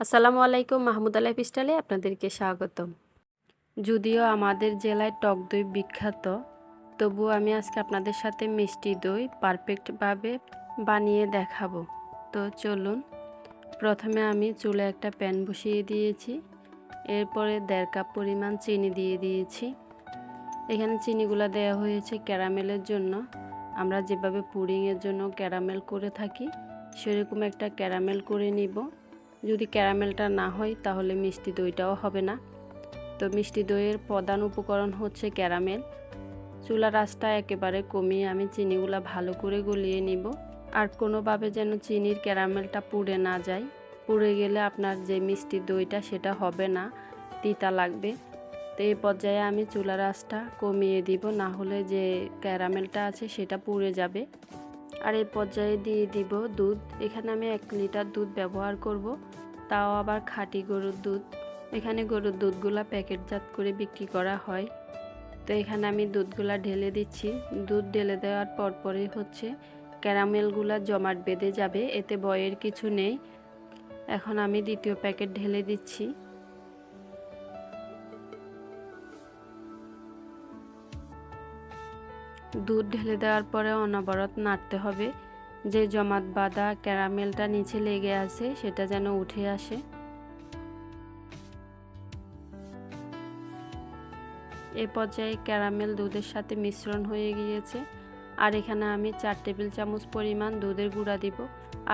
আসসালামু আলাইকুম মাহমুদ আলাহ পিস্টালে আপনাদেরকে স্বাগতম। যদিও আমাদের জেলায় টক দই বিখ্যাত তবুও আমি আজকে আপনাদের সাথে মিষ্টি দই পারফেক্টভাবে বানিয়ে দেখাবো। তো চলুন, প্রথমে আমি চুলে একটা প্যান বসিয়ে দিয়েছি, এরপরে দেড় কাপ পরিমাণ চিনি দিয়ে দিয়েছি। এখানে চিনিগুলো দেওয়া হয়েছে ক্যারামেলের জন্য। আমরা যেভাবে পুডিংয়ের জন্য ক্যারামেল করে থাকি, সেরকম একটা ক্যারামেল করে নিব। যদি ক্যারামেলটা না হয়, তাহলে মিষ্টি দইটাও হবে না। তো মিষ্টি দইয়ের প্রধান উপকরণ হচ্ছে ক্যারামেল। চুলা রাসটা একেবারে কমিয়ে আমি চিনিগুলা ভালো করে গলিয়ে নিব। আর কোনোভাবে যেন চিনির ক্যারামেলটা পুড়ে না যায়। পুড়ে গেলে আপনার যে মিষ্টি দইটা, সেটা হবে না, তিতা লাগবে। তো এই পর্যায়ে আমি চুলা রাসটা কমিয়ে দিব, না হলে যে ক্যারামেলটা আছে, সেটা পুড়ে যাবে। আর এই পর্যায়ে দিয়ে দিব দুধ। এখানে আমি এক লিটার দুধ ব্যবহার করব। তাও আবার খাঁটি গরুর দুধ। এখানে গরুর দুধগুলা প্যাকেটজাত করে বিক্রি করা হয়। তো এখানে আমি দুধগুলা ঢেলে দিচ্ছি। দুধ ঢেলে দেওয়ার পরপরই হচ্ছে ক্যারামেলগুলা জমাট বেঁধে যাবে। এতে বয়ের কিছু নেই। এখন আমি দ্বিতীয় প্যাকেট ঢেলে দিচ্ছি। দুধ ঢেলে দেওয়ার পরে অনবরত নাড়তে হবে। যে জমাট বাঁধা ক্যারামেলটা নিচে লেগে আছে, সেটা যেন উঠে আসে। এ পর্যায়ে ক্যারামেল দুধের সাথে মিশ্রণ হয়ে গিয়েছে। আর এখানে আমি চার টেবিল চামচ পরিমাণ দুধের গুঁড়া দিব।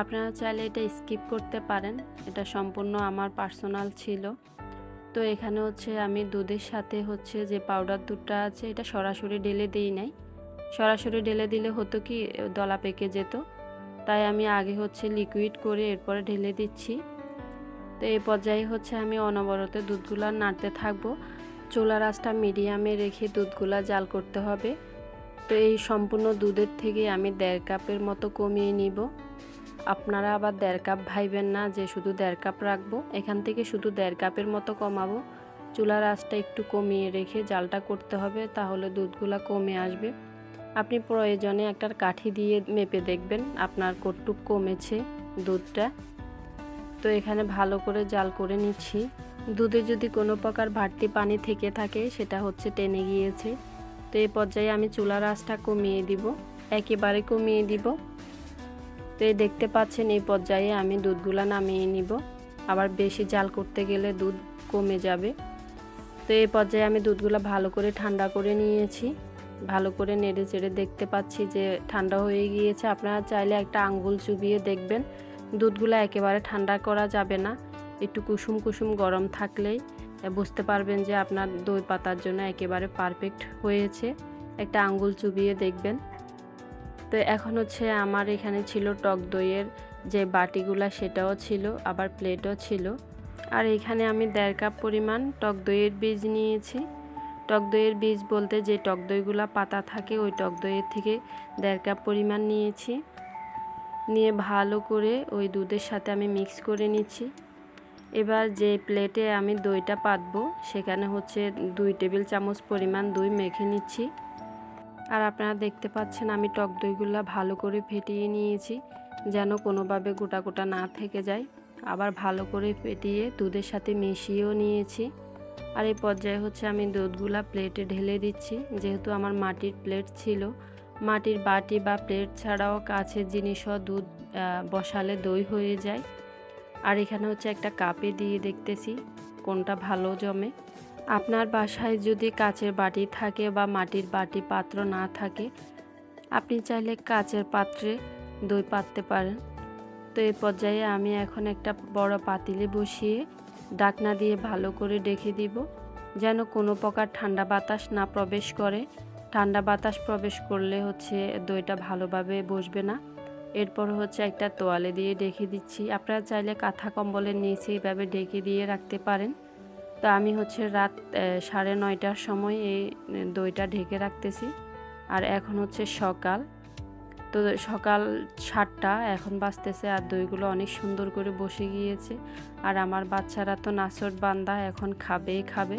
আপনারা চাইলে এটা স্কিপ করতে পারেন। এটা সম্পূর্ণ আমার পার্সোনাল ছিল। তো এখানে হচ্ছে আমি দুধের সাথে হচ্ছে যে পাউডার দুধটা আছে, এটা সরাসরি ঢেলে দিই নাই। সরাসরি ঢেলে দিলে হতো কি দলা পেকে যেত। তাই আমি আগে হচ্ছে লিকুইড করে এরপরে ঢেলে দিচ্ছি। তো এই পর্যায়ে হচ্ছে আমি অনবরত দুধগুলা নাড়তে থাকব। চোলা রাসটা মিডিয়ামে রেখে দুধগুলা জাল করতে হবে। তো এই সম্পূর্ণ দুধের থেকে আমি দেড় কাপের মতো কমিয়ে নিব। আপনারা আবার দেড় কাপ ভাইবেন না যে শুধু দেড় কাপ রাখব। এখান থেকে শুধু দেড় কাপের মতো কমাবো। চুলার আঁচটা একটু কমিয়ে রেখে জালটা করতে হবে, তাহলে দুধগুলা কমে আসবে। আপনি প্রয়োজনে একটা কাঠি দিয়ে মেপে দেখবেন, আপনার কটুক কমেছে দুধটা। তো এখানে ভালো করে জাল করে নিচ্ছি। দুধে যদি কোনো প্রকার বাড়তি পানি থেকে থাকে, সেটা হচ্ছে টেনে গিয়েছে। তো এই পর্যায়ে আমি চুলার আঁচটা কমিয়ে দিব, একেবারে কমিয়ে দিব। তো এই দেখতে পাচ্ছেন, এই পর্যায়ে আমি দুধগুলা নামিয়ে নিব। আবার বেশি জাল করতে গেলে দুধ কমে যাবে। তো এই পর্যায়ে আমি দুধগুলা ভালো করে ঠান্ডা করে নিয়েছি। ভালো করে নেড়ে চেড়ে দেখতে পাচ্ছি যে ঠান্ডা হয়ে গিয়েছে। আপনারা চাইলে একটা আঙ্গুল চুবিয়ে দেখবেন। দুধগুলো একেবারে ঠান্ডা করা যাবে না। একটু কুসুম কুসুম গরম থাকলেই বুঝতে পারবেন যে আপনার দই পাতার জন্য একেবারে পারফেক্ট হয়েছে। একটা আঙ্গুল চুবিয়ে দেখবেন। তো এখন হচ্ছে আমার এখানে ছিল টক দইয়ের যে বাটিগুলা সেটাও ছিল, আবার প্লেটও ছিল। আর এখানে আমি দেড় কাপ পরিমাণ টক দইয়ের বীজ নিয়েছি। টক দইয়ের বীজ বলতে যে টক দইগুলা পাতা থাকে, ওই টক দইয়ের থেকে দেড় কাপ পরিমাণ নিয়েছি। নিয়ে ভালো করে ওই দুধের সাথে আমি মিক্স করে নিচ্ছি। এবার যে প্লেটে আমি দইটা পাতবো, সেখানে হচ্ছে দুই টেবিল চামচ পরিমাণ দই মেখে নিচ্ছি। আর আপনারা দেখতে পাচ্ছেন আমি টক দইগুলো ভালো করে ফেটিয়ে নিয়েছি, যেন কোনোভাবে গোটা গোটা না থেকে যায়। আবার ভালো করে ফেটিয়ে দুধের সাথে মিশিয়েও নিয়েছি। আর এই পর্যায়ে হচ্ছে আমি দুধগুলা প্লেটে ঢেলে দিচ্ছি। যেহেতু আমার মাটির প্লেট ছিল, মাটির বাটি বা প্লেট ছাড়াও কাছের জিনিসও দুধ বসালে দই হয়ে যায়। আর এখানে হচ্ছে একটা কাপে দিয়ে দেখতেছি কোনটা ভালো জমে। আপনার বাসায় যদি কাচের বাটি থাকে বা মাটির বাটি পাত্র না থাকে, আপনি চাইলে কাচের পাত্রে দই পাততে পারেন। তো এই পর্যায়ে আমি এখন একটা বড় পাতিলে বসিয়ে ডাকনা দিয়ে ভালো করে ডেকে দিব, যেন কোনো প্রকার ঠান্ডা বাতাস না প্রবেশ করে। ঠান্ডা বাতাস প্রবেশ করলে হচ্ছে দইটা ভালোভাবে বসবে না। এরপর হচ্ছে একটা তোয়ালে দিয়ে ডেকে দিচ্ছি। আপনারা চাইলে কাঁথা কম্বলের নিচে এইভাবে ডেকে দিয়ে রাখতে পারেন। তো আমি হচ্ছে রাত সাড়ে নয়টার সময় এই দইটা ঢেকে রাখতেছি। আর এখন হচ্ছে সকাল। তো সকাল সাতটা, এখন বাঁচতেছে আর দইগুলো অনেক সুন্দর করে বসে গিয়েছে। আর আমার বাচ্চারা তো নাচট বান্দা, এখন খাবেই খাবে।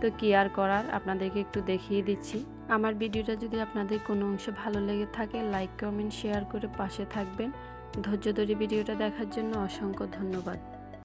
তো কি আর করার, আপনাদেরকে একটু দেখিয়ে দিচ্ছি। আমার ভিডিওটা যদি আপনাদের কোনো অংশে ভালো লেগে থাকে লাইক কমেন্ট শেয়ার করে পাশে থাকবেন। ধৈর্য ধরে ভিডিওটা দেখার জন্য অসংখ্য ধন্যবাদ।